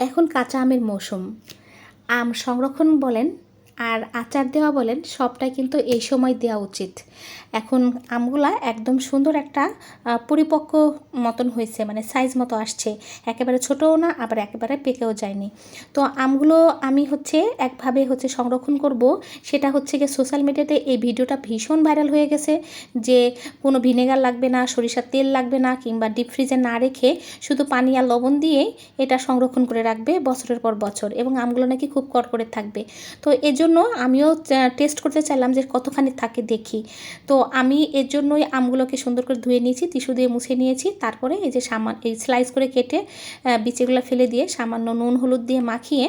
এখন কাঁচা আমের মৌসুম। আম সংরক্ষণ বলেন আর আচার দেওয়া বলেন সবটাই কিন্তু এই সময় দেওয়া উচিত। এখন আমগুলা একদম সুন্দর একটা পরিপক্ক মতন হয়েছে মানে সাইজ মতো আসছে। একেবারে ছোটও না, আবার একেবারে পেকেও যায়নি। তো আমগুলো আমি হচ্ছে একভাবে হচ্ছে সংরক্ষণ করব। সেটা হচ্ছে গিয়ে সোশ্যাল মিডিয়াতে এই ভিডিওটা ভীষণ ভাইরাল হয়ে গেছে যে কোনো ভিনেগার লাগবে না, সরিষার তেল লাগবে না, কিংবা ডিপ ফ্রিজে না রেখে শুধু পানি আর লবণ দিয়ে এটা সংরক্ষণ করে রাখবে বছরের পর বছর। এবং আমগুলো নাকি খুব করে থাকবে। তো এর জন্য আমিও টেস্ট করতে চাইলাম যে কতখানি থাকে দেখি। তো আমি এর জন্যই আমগুলোকে সুন্দর করে ধুয়ে নিয়েছি টিস্যু দিয়ে মুছে নিয়েছি। তারপরে এই যে সামান, এই স্লাইস করে কেটে বিচিগুলো ফেলে দিয়ে সামান্য নুন, হলুদ দিয়ে মাখিয়ে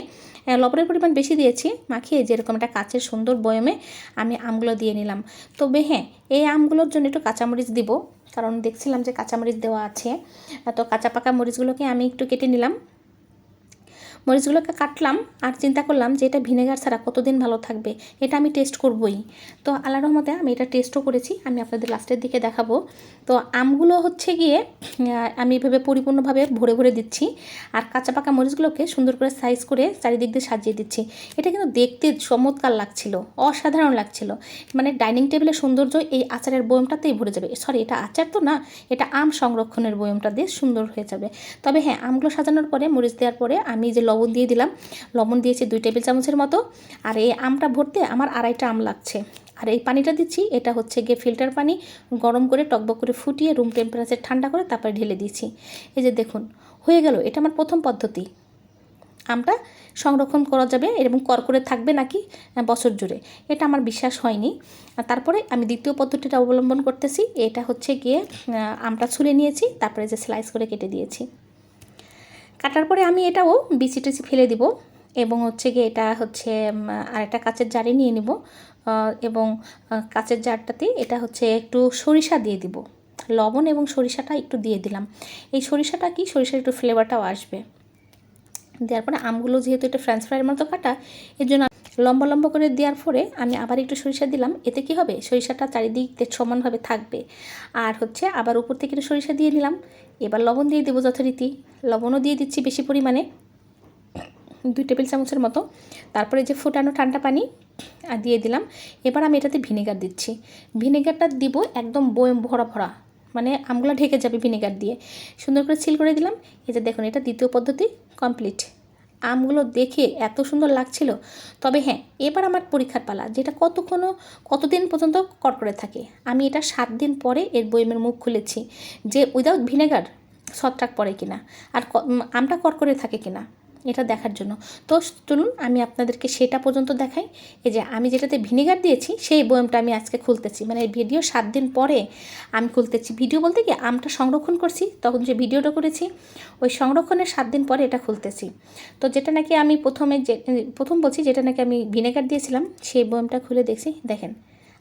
লবণের পরিমাণ বেশি দিয়েছি, মাখিয়ে যেরকম একটা কাচের সুন্দর বয়মে আমি আমগুলো দিয়ে নিলাম। তবে হ্যাঁ এই আমগুলোর জন্য একটু কাঁচামরিচ দিব, কারণ দেখছিলাম যে কাঁচামরিচ দেওয়া আছে। তো কাঁচা পাকা মরিচগুলোকে আমি একটু কেটে নিলাম। মরিচগুলোকে কাটলাম আর চিন্তা করলাম যে এটা ভিনেগার ছাড়া কতদিন ভালো থাকবে, এটা আমি টেস্ট করবই। তো আল্লাহ রহমতে আমি এটা টেস্টও করেছি, আমি আপনাদের লাস্টের দিকে দেখাবো। তো আমগুলো হচ্ছে গিয়ে আমি এভাবে পরিপূর্ণভাবে ভরে ভরে দিচ্ছি আর কাঁচা পাকা মরিচগুলোকে সুন্দর করে সাইজ করে চারিদিক দিয়ে সাজিয়ে দিচ্ছি। এটা কিন্তু দেখতে চমৎকার লাগছিল, অসাধারণ লাগছিল। মানে ডাইনিং টেবিলের সৌন্দর্য এই আচারের বয়মটাতেই ভরে যাবে। সরি এটা আচার তো না, এটা আম সংরক্ষণের বয়মটা দিয়ে সুন্দর হয়ে যাবে। তবে হ্যাঁ আমগুলো সাজানোর পরে, মরিচ দেওয়ার পরে আমি যে লবণ দিয়ে দিলাম। লবণ দিয়েছি দুই টেবিল চামচের মতো। আর এই আমটা ভরতে আমার আড়াইটা আম লাগছে। আর এই পানিটা দিচ্ছি, এটা হচ্ছে গিয়ে ফিল্টার পানি। গরম করে টকবক করে ফুটিয়ে রুম টেম্পারেচার ঠান্ডা করে তারপরে ঢেলে দিচ্ছি এই যে দেখুন, হয়ে গেল। এটা আমার প্রথম পদ্ধতি। আমটা সংরক্ষণ করা যাবে এবং করকরে থাকবে নাকি বছর জুড়ে। এটা আমার বিশ্বাস হয়নি। তারপরে আমি দ্বিতীয় পদ্ধতিটা অবলম্বন করতেছি। এটা হচ্ছে গিয়ে আমটা ছুলে নিয়েছি, তারপরে যে স্লাইস করে কেটে দিয়েছি। কাটার পরে আমি এটাও বিচি টিচি ফেলে দিব এবং হচ্ছে গিয়ে এটা হচ্ছে আরেকটা কাঁচের জারে নিয়ে নিব এবং কাঁচের জারটাতে এটা হচ্ছে একটু সরিষা দিয়ে দিব। লবণ এবং সরিষাটা একটু দিয়ে দিলাম। এই সরিষাটা কি? সরিষার একটু ফ্লেভারটাও আসবে। দেওয়ার পরে আমগুলো যেহেতু এটা ফ্রেঞ্চ ফ্রাইয়ের মতো কাটা এর জন্য লম্বা লম্বা করে দেওয়ার পরে আমি আবার একটু সরিষা দিলাম। এতে কি হবে? সরিষাটা চারিদিক সমানভাবে থাকবে। আর হচ্ছে আবার উপর থেকে একটু সরিষা দিয়ে নিলাম। এবার লবণ দিয়ে দেবো যথারীতি। লবণও দিয়ে দিচ্ছি বেশি পরিমাণে, দুই টেবিল চামচের মতো। তারপরে যে ফুটানো ঠান্ডা পানি আর দিয়ে দিলাম। এবার আমি এটাতে ভিনেগার দিচ্ছি। ভিনেগারটা দিব একদম বয়ম ভরা ভরা মানে আমগুলো ঢেকে যাবে ভিনেগার দিয়ে। সুন্দর করে ছিল করে দিলাম। যে দেখুন, এটা দ্বিতীয় পদ্ধতি কমপ্লিট। আমগুলো দেখে এত সুন্দর লাগছিল। তবে হ্যাঁ এবার আমার পরীক্ষার পালা, যেটা কতক্ষণও, কতদিন পর্যন্ত কড়কড়ে থাকে। আমি এটা সাত দিন পরে এর বইমের মুখ খুলেছি যে উইদাউট ভিনেগার ছত্রাক পড়ে কিনা, আর আমটা কড়কড়ে থাকে কিনা। এটা দেখার জন্য। তো চলুন আমি আপনাদেরকে সেটা পর্যন্ত দেখাই। এই যে আমি যেটাতে ভিনেগার দিয়েছি, সেই বয়মটা আমি আজকে খুলতেছি। মানে ভিডিও সাত দিন পরে আমি খুলতেছি। ভিডিও বলতে কি, আমটা সংরক্ষণ করছি, তখন যে ভিডিওটা করেছি, ওই সংরক্ষণের সাত দিন পরে এটা খুলতেছি। তো যেটা নাকি আমি প্রথমে যে, প্রথম বলছি যেটা নাকি আমি ভিনেগার দিয়েছিলাম, সেই বয়মটা খুলে দেখছি। দেখেন,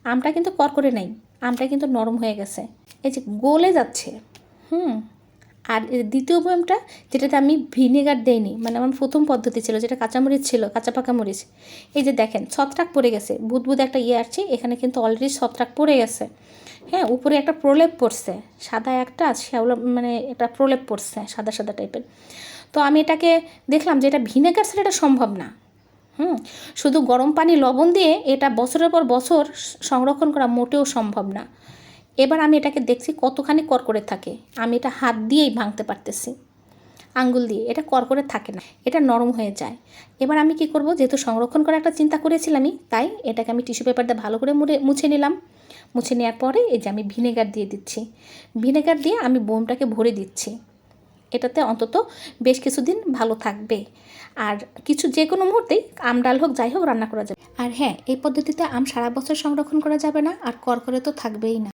আমটা কিন্তু করকরে নাই, আমটা কিন্তু নরম হয়ে গেছে। এই যে গলে যাচ্ছে। হুম আর দ্বিতীয় বয়মটা যেটাতে আমি ভিনেগার দেইনি মানে আমার প্রথম পদ্ধতি ছিল যেটা কাঁচামরিচ ছিল, কাঁচা পাকা মরিচ এই যে দেখেন, ছত্রাক পড়ে গেছে, বুদবুদ একটা ইয়ে আসছে, এখানে কিন্তু অলরেডি ছত্রাক পড়ে গেছে। হ্যাঁ উপরে একটা প্রলেপ পড়ছে, সাদা একটা শ্যাওলা মানে একটা প্রলেপ পড়ছে, সাদা সাদা টাইপের তো আমি এটাকে দেখলাম যে এটা ভিনেগার ছাড়া এটা সম্ভব না। হুম, শুধু গরম পানি লবণ দিয়ে এটা বছরের পর বছর সংরক্ষণ করা মোটেও সম্ভব না। এবার আমি এটাকে দেখছি কতখানি করকরে থাকে। আমি এটা হাত দিয়েই ভাঙতে পারতেছি। আঙ্গুল দিয়ে। এটা করকরে থাকে না। এটা নরম হয়ে যায়। এবার আমি কি করব? যেহেতু সংরক্ষণ করার একটা চিন্তা করেছিলামই, তাই এটাকে আমি টিস্যু পেপার দিয়ে ভালো করে মুড়ে, মুছে নিলাম। মুছে নেওয়ার পরে এই যে আমি ভিনেগার দিয়ে দিচ্ছি। ভিনেগার দিয়ে আমি বোমটাকে ভরে দিচ্ছি। এটাতে অন্তত বেশ কিছুদিন ভালো থাকবে। আর কিছু যে কোনো মুহূর্তেই আম ডাল হোক, যাই হোক, রান্না করা যাবে। আর হ্যাঁ এই পদ্ধতিতে আম সারা বছর সংরক্ষণ করা যাবে না, আর করকরে তো থাকবেই না।